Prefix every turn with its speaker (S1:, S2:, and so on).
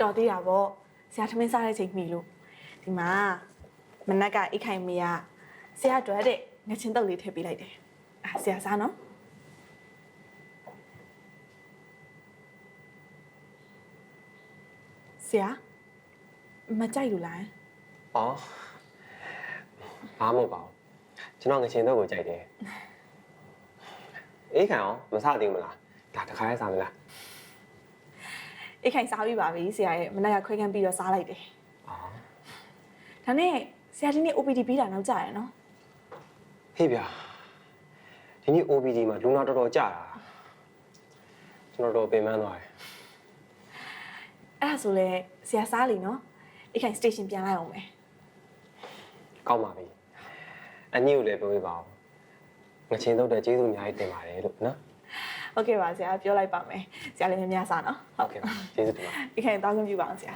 S1: တော်သေးတာပေါ့ဆရာထမင်းစားတဲ့ချိန်မှီလို့ဒီမှာမနက်ကအိတ်ခိုင်မေကဆရာအတွက်တဲ့ငချင်းတုပ်လေးထည့်ပေးလိုက်တယ်အာဆရာစားနော်ဆရာမကြိုက်လို့လား။
S2: အော်ဘာမှမဟုတ်ပါဘူး။ကျွန်တော်ငချင်တော့ကိုကြိုက်တယ်။အေးခံအောင်မစားသေးဘူးမလား။ဒါတခါရဲစားမလား
S1: အိတ်ခိုင်စားပြီးပါပြီဆရာရဲ့မနက်ကခွဲခန်းပြီးတော့စားလိုက်တယ်။
S2: အော်
S1: ဒါနဲ့ဆရာဒီနေ့ OPD ပြီးတာနောက်ကြရယ်နော်
S2: ဟေးဗျာ။ဒီနေ့ OBD မှာလူနာတော်တော်ကြာတာ။ကျွန်တော်တော့ပင်ပန်းသွားတယ်
S1: အဲ့ဒါဆိုလဲဆရာစားလီနော်အိတ်ခိုင် station ပြန်လိုက်အောင်မယ်။
S2: ကောင်းပါပြီ။အနည်းကိုလည်းပြောပြပါဦး။ငချင်တော့တဲ့ကျေးဇူးအများကြီးတင်ပါတယ်လို့နော်
S1: ဟုတ်ကဲ့ပါဆရာပြောလိုက်ပါမယ်ဆရာလည်းများများစားနော်။
S2: ဟုတ်ကဲ့ပါ။ကျေးဇူးတင်ပါ
S1: အိတ်ခိုင်တောင်းခွင့်ပြုပါအောင်ဆရာ